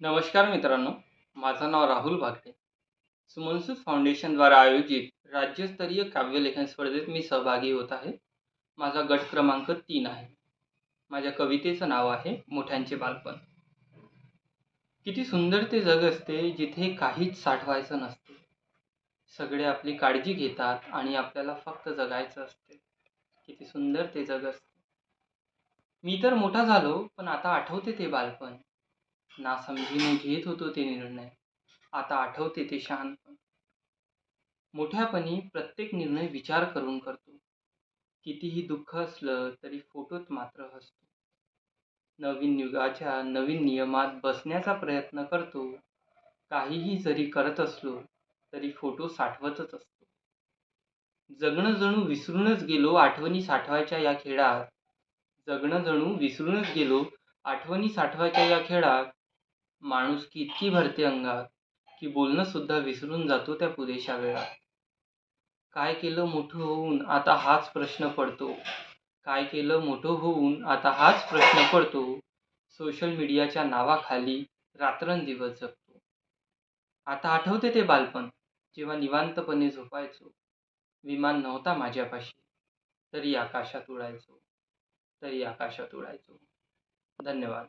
नमस्कार मित्रांनो माझं नाव राहुल भाकरे सुमनसूद फाउंडेशनद्वारा आयोजित राज्यस्तरीय काव्यलेखन स्पर्धेत मी सहभागी होत आहे. माझा गट क्रमांक तीन आहे. माझ्या कवितेचं नाव आहे मोठ्यांचे बालपण. किती सुंदर ते जग असते जिथे काहीच साठवायचं नसते. सगळे आपली काळजी घेतात आणि आपल्याला फक्त जगायचं असते. किती सुंदर ते जग असते. मी तर मोठा झालो पण आता आठवते ते बालपण. नासमजीने घेत होतो ते निर्णय. आता आठवते ते शहाणपण. मोठ्यापणी प्रत्येक निर्णय विचार करून करतो. कितीही दुःख असलं तरी फोटोत मात्र हसतो. नवीन युगाच्या नवीन नियमात बसण्याचा प्रयत्न करतो. काहीही जरी करत असलो तरी फोटो साठवतच असतो. जगणं जणू विसरूनच गेलो आठवणी साठवायच्या या खेळात. जगणं जणू विसरूनच गेलो आठवणी साठवायच्या या खेळात. माणुसकी इतकी भरते अंगात की बोलणं सुद्धा विसरून जातो त्या पुरेशा वेळात. काय केलं मोठं होऊन आता हाच प्रश्न पडतो. काय केलं मोठं होऊन आता हाच प्रश्न पडतो. सोशल मीडियाच्या नावाखाली रात्रंदिवस जगतो. आता आठवते ते बालपण जेव्हा निवांतपणे झोपायचो. विमान नव्हता माझ्यापाशी. तरी आकाशात उडायचो. तरी आकाशात उडायचो. धन्यवाद.